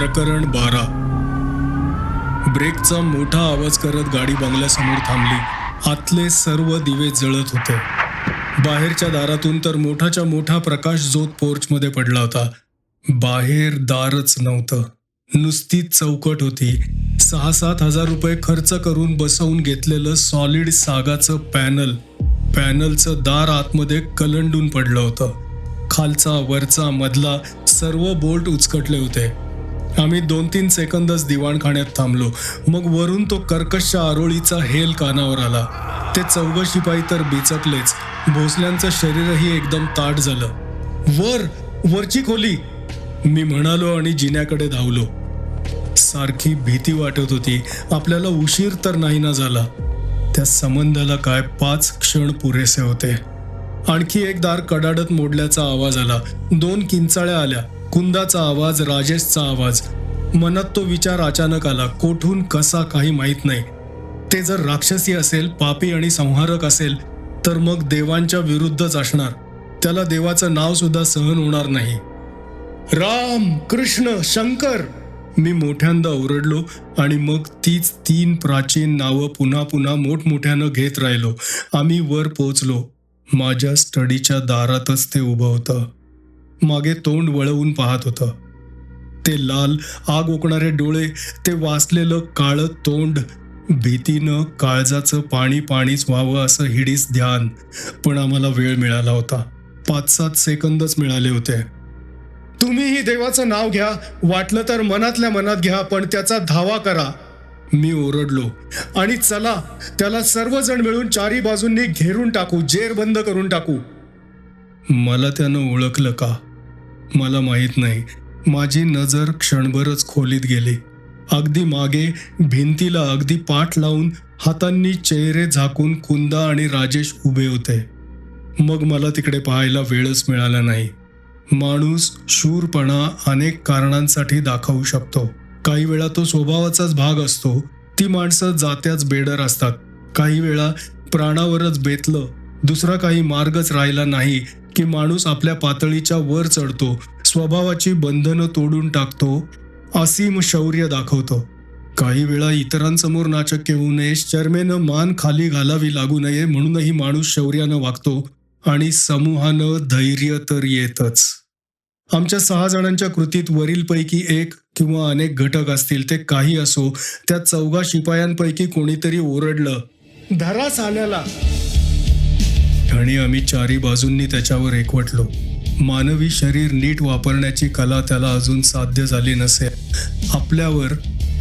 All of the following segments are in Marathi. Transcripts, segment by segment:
प्रकरण बारा. ब्रेकचा मोठा आवाज करत गाडी बंगल्यासमोर थांबली. आतले सर्व दिवे जळत होते. बाहेरच्या दारातून तर मोठाच्या मोठा प्रकाश जोत पोर्चमध्ये पडला होता. बाहेर दारच नव्हतं. नुसतीच चौकट होती. सहा सात हजार रुपये खर्च करून बसवून घेतलेलं सॉलिड सागाचं पॅनल पॅनलचं दार आतमध्ये कलंडून पडलं होतं. खालचा वरचा मधला सर्व बोल्ट उचकटले होते. आम्ही दोन तीन सेकंदच दिवाणखाण्यात थांबलो. मग वरून तो कर्कशच्या आरोळीचा हेल कानावर आला. ते चौघ शिपाई तर बिचकलेच. भोसल्यांचं शरीरही एकदम ताट झालं. वर वरची खोली. मी म्हणालो आणि जिन्याकडे धावलो. सारखी भीती वाटत होती. आपल्याला उशीर तर नाही ना झाला. त्या संबंधाला काय पाच क्षण पुरेसे होते. आणखी एक दार कडाडत मोडल्याचा आवाज आला. दोन किंचाळ्या आल्या. कुंदाचा आवाज राजेशचा आवाज. मनात तो विचार अचानक आला कोठून कसा काही माहीत नाही. ते जर राक्षसी असेल पापी आणि संहारक असेल तर मग देवांच्या विरुद्धच असणार. त्याला देवाचं नाव सुद्धा सहन होणार नाही. राम कृष्ण शंकर! मी मोठ्यांदा ओरडलो आणि मग तीच तीन प्राचीन नावं पुन्हा पुन्हा मोठमोठ्यानं घेत राहिलो. आम्ही वर पोचलो माझ्या स्टडीच्या दारातच ते उभं होतं. मागे तोंड वळवून पाहत होतं. ते लाल आग ओकणारे डोळे ते वाचलेलं काळं तोंड भीतीनं काळजाचं पाणी पाणीच व्हावं असं हिडीस ध्यान पण आम्हाला वेळ मिळाला होता. पाच सात सेकंदच मिळाले होते. तुम्हीही देवाचं नाव घ्या वाटलं तर मनातल्या मनात घ्या पण त्याचा धावा करा. मी ओरडलो. आणि चला त्याला सर्वजण मिळून चारी बाजूंनी घेरून टाकू जेर बंद करून टाकू. मला त्यानं ओळखलं का? मला माहीत नाही. माझी नजर क्षणभरच खोलीत गेली. अगदी मागे भिंतीला अगदी पाठ लावून हातांनी चेहरे झाकून कुंदा आणि राजेश उभे होते. मग मला तिकडे पाहायला वेळच मिळाला नाही. माणूस शूरपणा अनेक कारणांसाठी दाखवू शकतो. काही वेळा तो स्वभावाचाच भाग असतो. ती माणसं जात्याच बेडर असतात. काही वेळा प्राणावरच बेतलं. दुसरा काही मार्गच राहिला नाही. की माणूस आपल्या पातळीच्या वर चढतो स्वभावाची बंधनं तोडून टाकतो असीम शौर्य दाखवतो. काही वेळा इतरांसमोर नाचक्य होऊ नये शर्मेनं मान खाली घालावी लागू नये म्हणूनही माणूस शौर्यानं वागतो आणि समूहानं धैर्य तर येतच. आमच्या सहा जणांच्या कृतीत वरीलपैकी एक किंवा अनेक घटक असतील ते काही असो त्या चौघा शिपायांपैकी कोणीतरी ओरडलं धरा साल्याला आणि आम्ही चारी बाजूंनी त्याच्यावर एकवटलो. मानवी शरीर नीट वापरण्याची कला त्याला अजून साध्य झाली नसेल आपल्यावर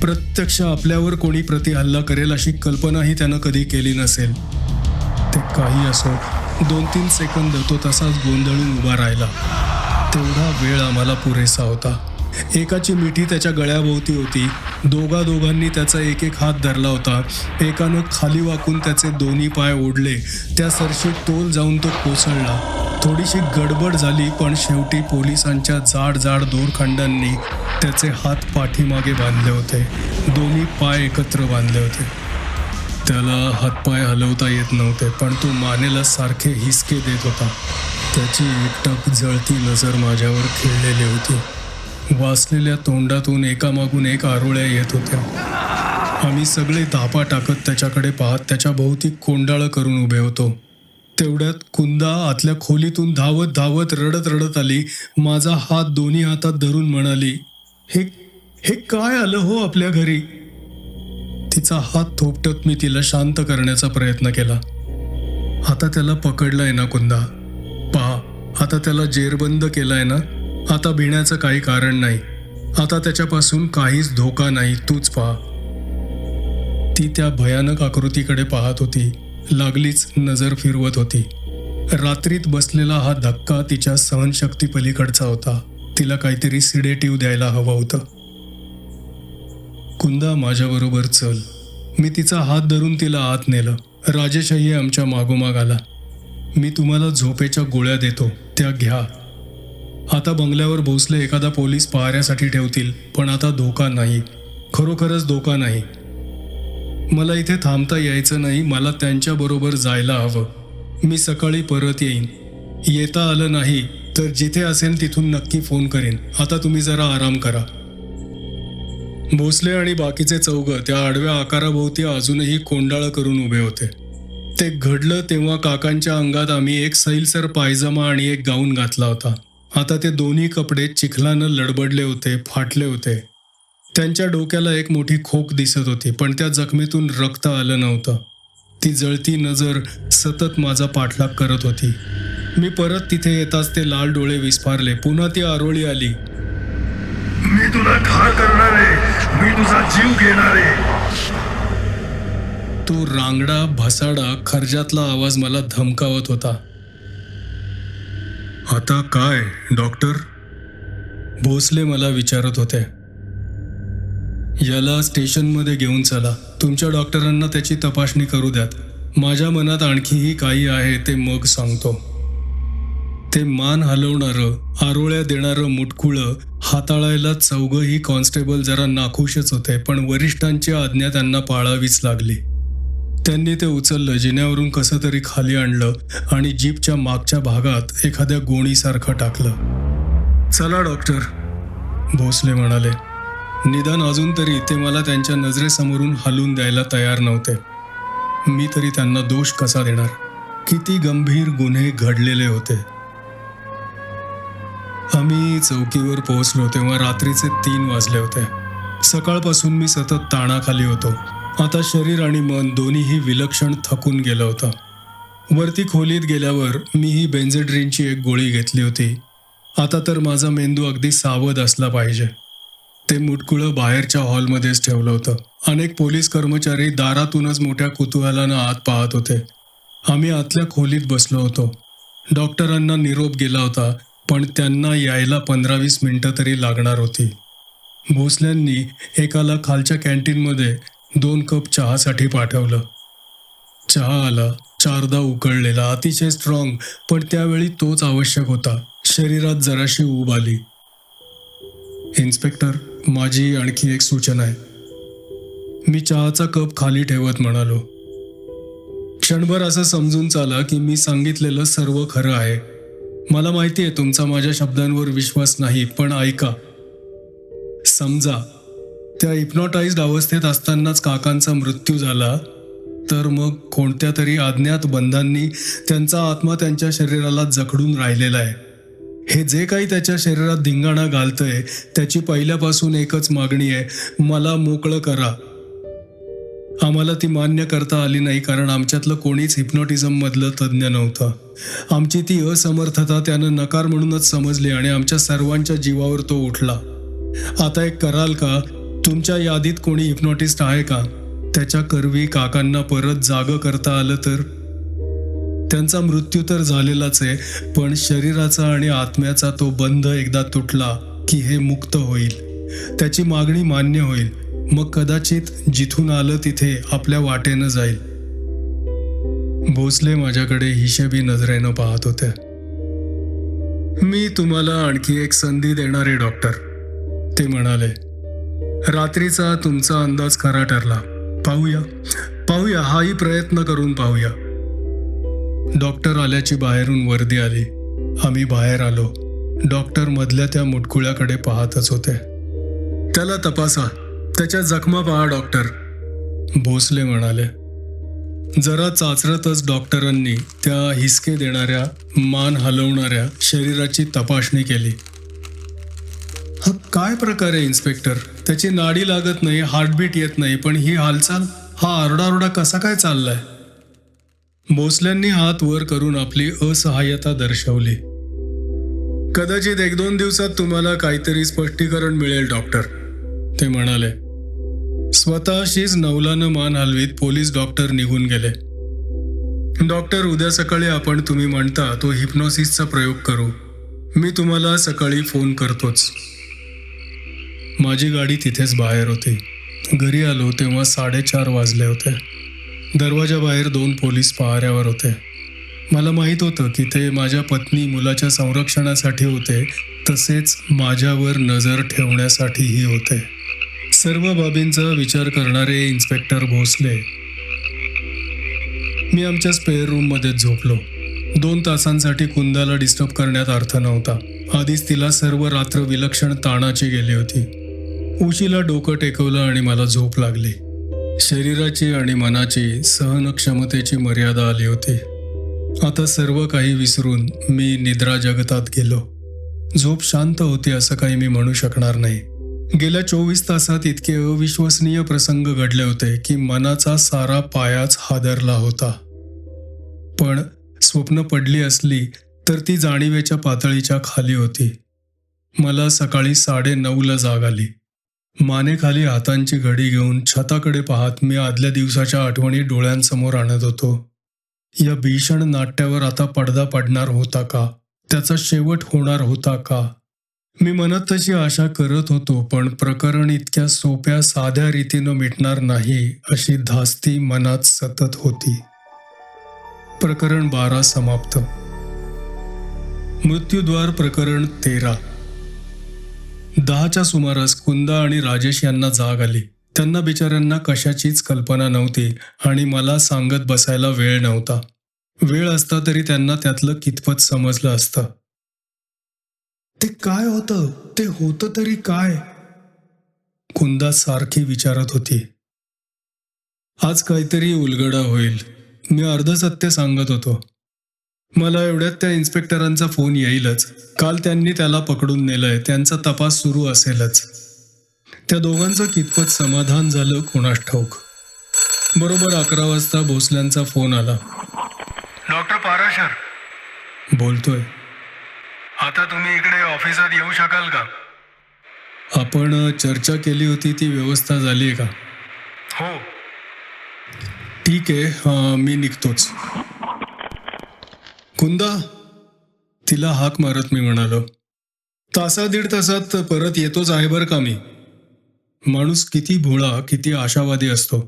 प्रत्यक्ष आपल्यावर कोणी प्रतिहल्ला करेल अशी कल्पनाही त्यानं कधी केली नसेल. ते काही असो दोन तीन सेकंद तो तसाच गोंधळून उभा राहिला. तेवढा वेळ आम्हाला पुरेसा होता. एकाची मिठी त्याच्या गळ्याभोवती होती. दोघा दोघांनी त्याचा एक एक हात धरला होता. एकानं खाली वाकून त्याचे दोन्ही पाय ओढले. त्या सरशी टोल जाऊन तो कोसळला. थोडीशी गडबड झाली पण शेवटी पोलिसांच्या जाड जाड दोरखंडांनी त्याचे हात पाठीमागे बांधले होते. दोन्ही पाय एकत्र बांधले होते. त्याला हातपाय हलवता येत नव्हते पण तो मानेला सारखे हिसके देत होता. त्याची एकटक जळती नजर माझ्यावर खेळलेली होती. वाचलेल्या तोंडातून एकामागून एक आरोळ्या येत होत्या. आम्ही सगळे धापा टाकत त्याच्याकडे पाहत त्याच्या भोवती कोंडाळं करून उभे होतो. तेवढ्यात कुंदा आतल्या खोलीतून धावत धावत रडत रडत आली. माझा हात दोन्ही हातात धरून म्हणाली हे हे काय आलं हो आपल्या घरी? तिचा हात थोपटत मी तिला शांत करण्याचा प्रयत्न केला. आता त्याला पकडलंय ना कुंदा? पहा आता त्याला जेरबंद केलाय ना? आता भिण्याचं काही कारण नाही. आता त्याच्यापासून काहीच धोका नाही तूच पहा. ती त्या भयानक आकृतीकडे पाहत होती. लागलीच नजर फिरवत होती. रात्रीत बसलेला हा धक्का तिच्या सहनशक्ती पलीकडचा होता. तिला काहीतरी सिडेटिव्ह द्यायला हवं होतं. कुंदा माझ्याबरोबर चल. मी तिचा हात धरून तिला आत नेलं. राजेशही आमच्या मागोमाग आला. मी तुम्हाला झोपेच्या गोळ्या देतो. त्या घ्या. आता बंगल्यावर भोसले एखादा पोलीस पहाऱ्यासाठी ठेवतील पण आता धोका नाही. खरोखरच धोका नाही. मला इथे थांबता यायचं नाही मला त्यांच्याबरोबर जायला हवं. मी सकाळी परत येईन. येता आलं नाही तर जिथे असेल तिथून नक्की फोन करेन. आता तुम्ही जरा आराम करा. भोसले आणि बाकीचे चौघ त्या आडव्या आकाराभोवती अजूनही कोंडाळ करून उभे होते. ते घडलं तेव्हा काकांच्या अंगात आम्ही एक सैलसर पायजमा आणि एक गाऊन घातला होता. आता ते दोन्ही कपडे चिखलानं लडबडले होते फाटले होते. त्यांच्या डोक्याला एक मोठी खोक दिसत होती पण त्या जखमेतून रक्त आलं नव्हतं. ती जळती नजर सतत माझा पाठलाग करत होती. मी परत तिथे येताच ते लाल डोळे विस्फारले. पुन्हा ती आरोळी आली. मी तुला ठार करणार आहे मी तुझा जीव घेणार. आहे तो रांगडा भसाडा खर्जातला आवाज मला धमकावत होता. आता काय डॉक्टर? भोसले मला विचारत होते. याला स्टेशनमध्ये घेऊन चला. तुमच्या डॉक्टरांना त्याची तपासणी करू द्यात. माझ्या मनात आणखीही काही आहे ते मग सांगतो. ते मान हलवणारं आरोळ्या देणारं मुटकुळं हाताळायला चौघही कॉन्स्टेबल जरा नाखुशच होते पण वरिष्ठांची आज्ञा त्यांना पाळावीच लागली. त्यांनी ते उचललं जिन्यावरून कसं तरी खाली आणलं आणि जीपच्या मागच्या भागात एखाद्या गोणीसारखं टाकलं. चला डॉक्टर भोसले म्हणाले. निदान अजून तरी ते मला त्यांच्या नजरेसमोरून हलून द्यायला तयार नव्हते. मी तरी त्यांना दोष कसा देणार? किती गंभीर गुन्हे घडलेले होते. आम्ही चौकीवर पोहोचलो तेव्हा रात्रीचे तीन वाजले होते. सकाळपासून मी सतत ताणाखाली होतो. आता शरीर आणि मन दोन्हीही विलक्षण थकून गेलं होतं. वरती खोलीत गेल्यावर मी ही बेन्झेड्रीनची एक गोळी घेतली होती. आता तर माझा मेंदू अगदी सावध असला पाहिजे. ते मुटकुळं बाहेरच्या हॉलमध्येच ठेवलं होतं. अनेक पोलीस कर्मचारी दारातूनच मोठ्या कुतूहलानं आत पाहत होते. आम्ही आतल्या खोलीत बसलो होतो. डॉक्टरांना निरोप गेला होता पण त्यांना यायला पंधरा वीस मिनटं तरी लागणार होती. भोसल्यांनी एकाला खालच्या कॅन्टीनमध्ये दोन कप चहासाठी पाठवलं. चहा आला. चारदा उकळलेला. अतिशय स्ट्रॉंग पण त्यावेळी तोच आवश्यक होता. शरीरात जराशी ऊब आली. इन्स्पेक्टर माझी आणखी एक सूचना आहे. मी चहाचा कप खाली ठेवत म्हणालो. क्षणभर असं समजून चाला की मी सांगितलेलं सर्व खरं आहे. मला माहिती आहे तुमचा माझ्या शब्दांवर विश्वास नाही पण ऐका. समजा त्या हिप्नॉटाईज्ड अवस्थेत असतानाच काकांचा मृत्यू झाला. तर मग कोणत्या तरी अज्ञात बंधांनी त्यांचा आत्मा त्यांच्या शरीराला जखडून राहिलेला आहे. हे जे काही त्याच्या शरीरात धिंगाणा घालतंय त्याची पहिल्यापासून एकच मागणी आहे मला मोकळं करा. आम्हाला ती मान्य करता आली नाही कारण आमच्यातलं कोणीच हिप्नॉटिझममधलं तज्ज्ञ नव्हतं. आमची ती असमर्थता त्यानं नकार म्हणूनच समजली आणि आमच्या सर्वांच्या जीवावर तो उठला. आता एक कराल का? तुमच्या यादीत कोणी हिप्नॉटिस्ट आहे का? त्याच्या करवी काकांना परत जाग करता आलं तर? त्यांचा मृत्यू तर झालेलाच आहे पण शरीराचा आणि आत्म्याचा तो बंध एकदा तुटला की हे मुक्त होईल. त्याची मागणी मान्य होईल. मग कदाचित जिथून आलं तिथे आपल्या वाटेनं जाईल. भोसले माझ्याकडे हिशेबी नजरेनं पाहत होते. मी तुम्हाला आणखी एक संधी देणार आहे डॉक्टर ते म्हणाले रात्रीचा तुमचा अंदाज खरा ठरला. पाहूया. पाहूया हाही प्रयत्न करून पाहूया. डॉक्टर आल्याची बाहेरून वर्दी आली. आम्ही बाहेर आलो. डॉक्टर मधल्या त्या मुटकुळ्याकडे पाहतच होते. त्याला तपासा. त्याच्या जखमा पहा डॉक्टर. भोसले म्हणाले. जरा चाचरतच डॉक्टरांनी त्या हिसके देणाऱ्या मान हलवणाऱ्या शरीराची तपासणी केली. हा काय प्रकार आहे इन्स्पेक्टर? त्याची नाडी लागत नाही हार्टबीट येत नाही पण ही हालचाल हा आरडाओरडा कसा काय चाललाय? भोसल्यांनी हात वर करून आपली असहाय्यता दर्शवली. कदाचित एक दोन दिवसात तुम्हाला काहीतरी स्पष्टीकरण मिळेल डॉक्टर ते म्हणाले. स्वतःशीच नवलानं मान हलवीत पोलीस डॉक्टर निघून गेले. डॉक्टर उद्या सकाळी आपण तुम्ही म्हणता तो हिप्नॉसिसचा प्रयोग करू. मी तुम्हाला सकाळी फोन करतोच. माझी गाडी तिथेच बाहेर होती. घरी आलो तेव्हा साडेचार वाजले होते. दरवाजाबाहेर दोन पोलीस पहाऱ्यावर होते. मला माहीत होतं की ते माझ्या पत्नी मुलाच्या संरक्षणासाठी होते तसेच माझ्यावर नजर ठेवण्यासाठीही होते. सर्व बाबींचा विचार करणारे इन्स्पेक्टर भोसले. मी आमच्या स्पेअर रूममध्येच झोपलो. दोन तासांसाठी कुंदाला डिस्टर्ब करण्यात अर्थ नव्हता. आधीच तिला सर्व रात्र विलक्षण ताणाची गेली होती. उशीला डोकं टेकवलं आणि मला झोप लागली. शरीराची आणि मनाची सहनक्षमतेची मर्यादा आली होती. आता सर्व काही विसरून मी निद्रा जगतात गेलो. झोप शांत होती असं काही मी म्हणू शकणार नाही. गेल्या चोवीस तासात इतके अविश्वसनीय प्रसंग घडले होते की मनाचा सारा पायाच हादरला होता. पण स्वप्न पडली असली तर ती जाणीवेच्या पातळीच्या खाली होती. मला सकाळी साडे नऊला जाग आली. मानेखाली हातांची घडी घेऊन छताकडे पाहत मी आदल्या दिवसाच्या आठवणी डोळ्यांसमोर आणत होतो. या भीषण नाट्यावर आता पडदा पडणार होता का? त्याचा शेवट होणार होता का? मी मनात तशी आशा करत होतो पण प्रकरण इतक्या सोप्या साध्या रीतीनं मिटणार नाही अशी धास्ती मनात सतत होती. प्रकरण बारा समाप्त. मृत्यूद्वार प्रकरण तेरा. दहाच्या सुमारास कुंदा आणि राजेश यांना जाग आली. त्यांना बिचाऱ्यांना कशाचीच कल्पना नव्हती आणि मला सांगत बसायला वेळ नव्हता. वेळ असता तरी त्यांना त्यातलं कितपत समजलं असतं. ते काय होतं? ते होतं तरी काय? कुंदा सारखी विचारत होती. आज काहीतरी उलगडा होईल. मी अर्ध सत्य सांगत होतो. मला एवढ्यात त्या इन्स्पेक्टरांचा फोन येईलच. काल त्यांनी त्याला पकडून नेलंय. त्यांचा तपास सुरू असेलच. त्या दोघांचं कितपत समाधान झालं कोणास ठाऊक? बरोबर अकरा वाजता भोसल्यांचा फोन आला. डॉक्टर पाराशर बोलतोय. आता तुम्ही इकडे ऑफिसात येऊ शकाल का? आपण चर्चा केली होती ती व्यवस्था झाली आहे का? हो. ठीक आहे मी निघतोच. कुंदा तिला हाक मारत मी म्हणालो तासा दीड तासात परत येतोच आहे बरं का मी? माणूस किती भोळा किती आशावादी असतो.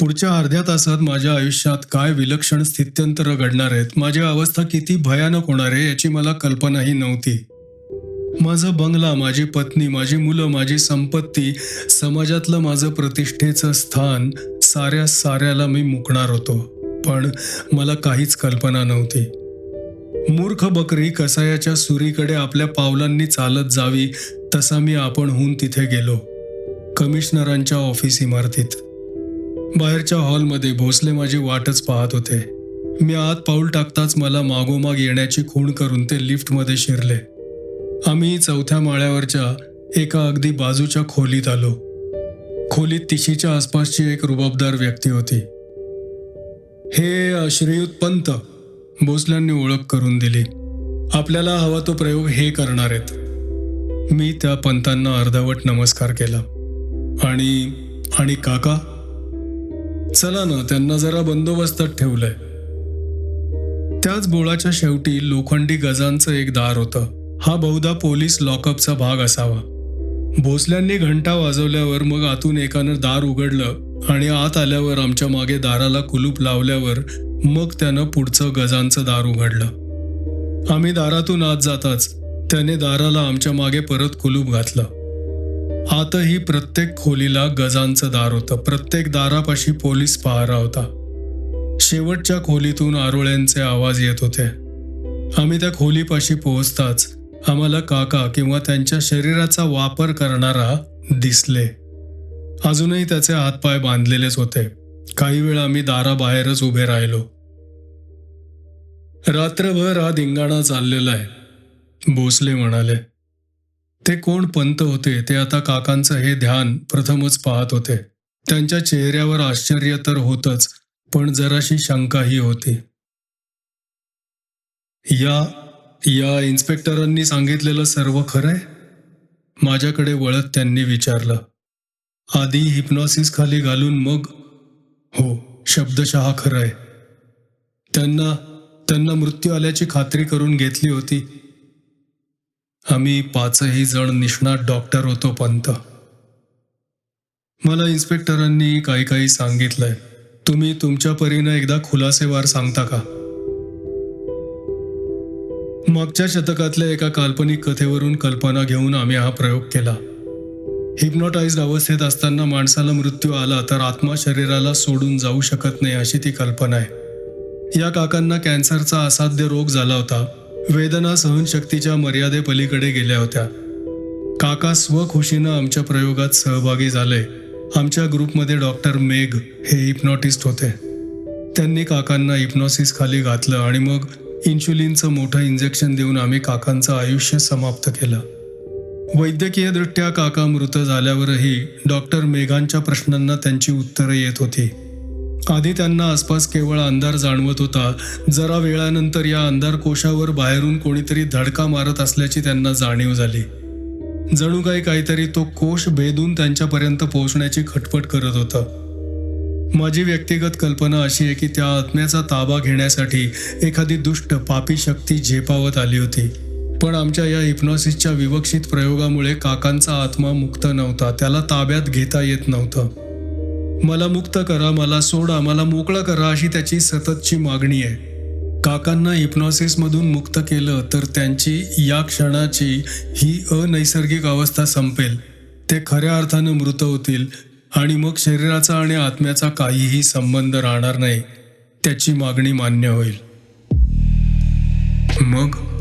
पुढच्या अर्ध्या तासात माझ्या आयुष्यात काय विलक्षण स्थित्यंतर घडणार आहेत माझी अवस्था किती भयानक होणार आहे याची मला कल्पनाही नव्हती. माझा बंगला माझी पत्नी माझी मुलं माझी संपत्ती समाजातलं माझं प्रतिष्ठेचं स्थान साऱ्या साऱ्याला मी मुकणार होतो. पण मला काहीच कल्पना नव्हती. मूर्ख बकरी कसायाच्या सुरीकडे आपल्या पावलांनी चालत जावी तसा मी आपणहून तिथे गेलो कमिशनरांच्या ऑफिस इमारतीत. बाहेरच्या हॉलमध्ये भोसले माझी वाटच पाहत होते. मी आत पाऊल टाकताच मला मागोमाग येण्याची खूण करून ते लिफ्टमध्ये शिरले. आम्ही चौथ्या माळ्यावरच्या एका अगदी बाजूच्या खोलीत आलो. खोलीत तिशीच्या आसपासची एक रुबाबदार व्यक्ती होती. हे श्रीयुत पंत भोसल्यांनी ओळख करून दिली. आपल्याला हवा तो प्रयोग हे करणार आहेत. मी त्या पंतांना अर्धवट नमस्कार केला. आणि आणि काका? चला ना त्यांना जरा बंदोबस्तात ठेवलंय. त्याच बोळाच्या शेवटी लोखंडी गजांचं एक दार होतं. हा बहुधा पोलीस लॉकअपचा भाग असावा. भोसल्यांनी घंटा वाजवल्यावर मग आतून एकानं दार उघडलं. आणि आत आल्यावर आमच्या मागे दाराला कुलूप लावल्यावर मग त्यानं पुढचं गजांचं दार उघडलं. आम्ही दारातून आत जाताच त्याने दाराला आमच्या मागे परत कुलूप घातलं. आतही प्रत्येक खोलीला गजांचं दार होतं. प्रत्येक दारापाशी पोलीस पहारा होता. शेवटच्या खोलीतून आरोळ्यांचे आवाज येत होते. आम्ही त्या खोलीपाशी पोहोचताच आम्हाला काका किंवा त्यांच्या शरीराचा वापर करणारा दिसले. अजूनही त्याचे हातपाय बांधलेलेच होते. काही वेळ आम्ही दाराबाहेरच उभे राहिलो. रात्रभर हा धिंगाणा चाललेला आहे भोसले म्हणाले. ते कोण पंत होते ते आता काकांचं हे ध्यान प्रथमच पाहत होते. त्यांच्या चेहऱ्यावर आश्चर्य तर होतच पण जराशी शंकाही होती. या या इन्स्पेक्टरांनी सांगितलेलं सर्व खरंय? माझ्याकडे वळत त्यांनी विचारलं. आधी हिप्नॉसिस खाली घालून मग हो शब्दशहा खरं आहे. त्यांना त्यांना मृत्यू आल्याची खात्री करून घेतली होती. आम्ही पाचही जण निष्णात डॉक्टर होतो पंत. मला इन्स्पेक्टरांनी काही काही सांगितलंय. तुम्ही तुमच्या परीनं एकदा खुलासेवार सांगता का? मागच्या शतकातल्या एका काल्पनिक कथेवरून कल्पना घेऊन आम्ही हा प्रयोग केला. हिप्नोटाइज्ड अवस्थेत असताना माणसाला मृत्यू आला तर आत्मा शरीराला सोडून जाऊ शकत नाही अशी ती कल्पना आहे. या काकांना कॅन्सरचा असाध्य रोग झाला होता. वेदना सहनशक्तीच्या मर्यादेपलीकडे गेल्या होत्या. काका स्वखुशीनं आमच्या प्रयोगात सहभागी झाले. आमच्या ग्रुपमध्ये डॉक्टर मेघ हे हिप्नॉटिस्ट होते. त्यांनी काकांना हिप्नॉसिस खाली घातलं आणि मग इन्शुलिनचं मोठं इंजेक्शन देऊन आम्ही काकांचं आयुष्य समाप्त केलं. वैद्यकीयदृष्ट्या काका मृत झाल्यावरही डॉक्टर मेघांच्या प्रश्नांना त्यांची उत्तरं येत होती. आधी त्यांना आसपास केवळ अंधार जाणवत होता. जरा वेळानंतर या अंधार कोशावर बाहेरून कोणीतरी धडका मारत असल्याची त्यांना जाणीव झाली. जणू काही काहीतरी तो कोश भेदून त्यांच्यापर्यंत पोहोचण्याची खटपट करत होता. माझी व्यक्तिगत कल्पना अशी आहे की त्या आत्म्याचा ताबा घेण्यासाठी एखादी दुष्ट पापी शक्ती झेपावत आली होती. पण आमच्या या हिप्नॉसिसच्या विवक्षित प्रयोगामुळे काकांचा आत्मा मुक्त नव्हता. त्याला ताब्यात घेता येत नव्हतं. मला मुक्त करा मला सोडा मला मोकळं करा अशी त्याची सततची मागणी आहे. काकांना हिप्नॉसिसमधून मुक्त केलं तर त्यांची या क्षणाची ही अनैसर्गिक अवस्था संपेल. ते खऱ्या अर्थानं मृत होतील आणि मग शरीराचा आणि आत्म्याचा काहीही संबंध राहणार नाही त्याची मागणी मान्य होईल. मग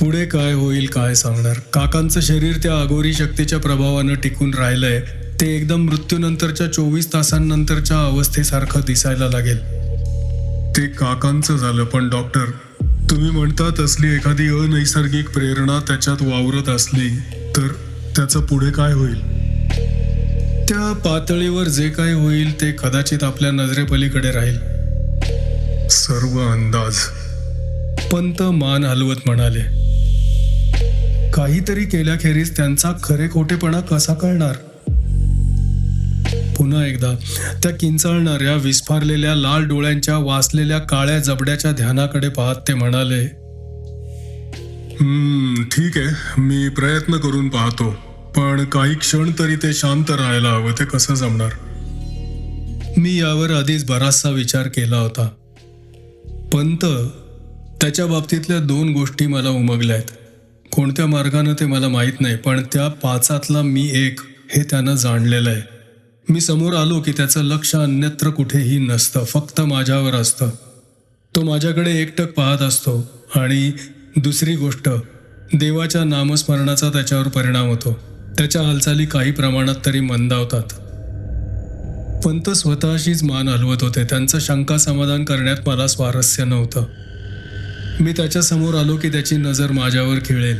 पुढे काय होईल काय सांगणार? काकांचं शरीर त्या अगोरी शक्तीच्या प्रभावानं टिकून राहिलंय. ते एकदम मृत्यूनंतरच्या चोवीस तासांनंतरच्या अवस्थेसारखं दिसायला लागेल. ते काकांचं झालं पण डॉक्टर तुम्ही म्हणतात असली एखादी अनैसर्गिक प्रेरणा त्याच्यात वावरत असली तर त्याचं पुढे काय होईल? त्या पातळीवर जे काही होईल ते कदाचित आपल्या नजरेपलीकडे राहील. सर्व अंदाज. पंत मान हलवत म्हणाले. काहीतरी केल्याखेरीज त्यांचा खरे खोटेपणा कसा कळणार? पुन्हा एकदा त्या किंचाळणाऱ्या विस्फारलेल्या लाल डोळ्यांच्या वाचलेल्या काळ्या जबड्याच्या ध्यानाकडे पाहत ते म्हणाले ठीक आहे मी प्रयत्न करून पाहतो. पण काही क्षण तरी ते शांत राहायला हवं ते कसं जमणार? मी यावर आधीच बराचसा विचार केला होता. पंत त्याच्या बाबतीतल्या दोन गोष्टी मला उमगल्या आहेत. कोणत्या मार्गानं ते मला माहीत नाही पण त्या पाचातला मी एक हे त्यानं जाणलेलं आहे. मी समोर आलो की त्याचं लक्ष अन्यत्र कुठेही नसतं फक्त माझ्यावर असतं. तो माझ्याकडे एकटक पाहत असतो आणि दुसरी गोष्ट देवाच्या नामस्मरणाचा त्याच्यावर परिणाम होतो. त्याच्या हालचाली काही प्रमाणात तरी मंदावतात. पंत स्वतःशीच मान हलवत होते. त्यांचं शंका समाधान करण्यात मला स्वारस्य नव्हतं. मी त्याच्यासमोर आलो की त्याची नजर माझ्यावर खिळेल.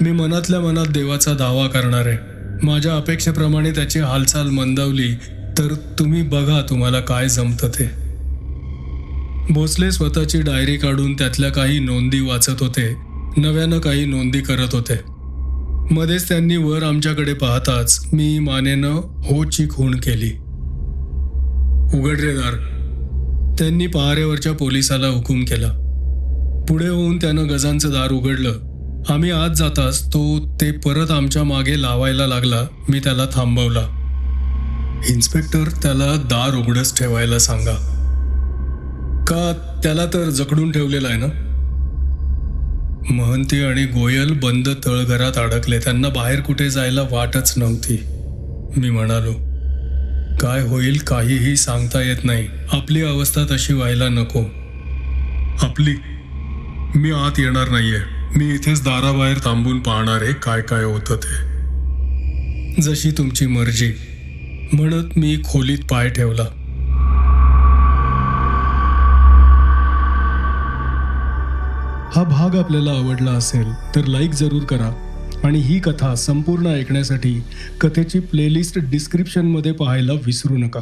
मी मनातल्या मनात देवाचा दावा करणार आहे. माझ्या अपेक्षेप्रमाणे त्याची हालचाल मंदावली तर तुम्ही बघा तुम्हाला काय जमतं ते. भोसले स्वतःची डायरी काढून त्यातल्या काही नोंदी वाचत होते. नव्यानं काही नोंदी करत होते. मध्येच त्यांनी वर आमच्याकडे पाहताच मी मानेनं होची खूण केली. उघड त्यांनी पहारेवरच्या पोलिसाला हुकूम केला. पुढे होऊन त्यानं गजांचं दार उघडलं. आम्ही आत जाताच तो ते परत आमच्या मागे लावायला लागला. मी त्याला थांबवला. इन्स्पेक्टर त्याला दार उघडच ठेवायला सांगा. का त्याला तर जखडून ठेवलेला आहे ना? महंती आणि गोयल बंद तळघरात अडकले. त्यांना बाहेर कुठे जायला वाटच नव्हती. मी म्हणालो काय होईल काहीही सांगता येत नाही. आपली अवस्था तशी व्हायला नको. आपली मी आत येणार नाहीये. मी इथेच दाराबाहेर थांबून पाहणार आहे काय काय होतं ते. जशी तुमची मर्जी. म्हणत मी खोलीत पाय ठेवला. हा भाग आपल्याला आवडला असेल तर लाईक जरूर करा. आणि ही कथा संपूर्ण ऐकण्यासाठी कथेची प्लेलिस्ट डिस्क्रिप्शनमध्ये पाहायला विसरू नका.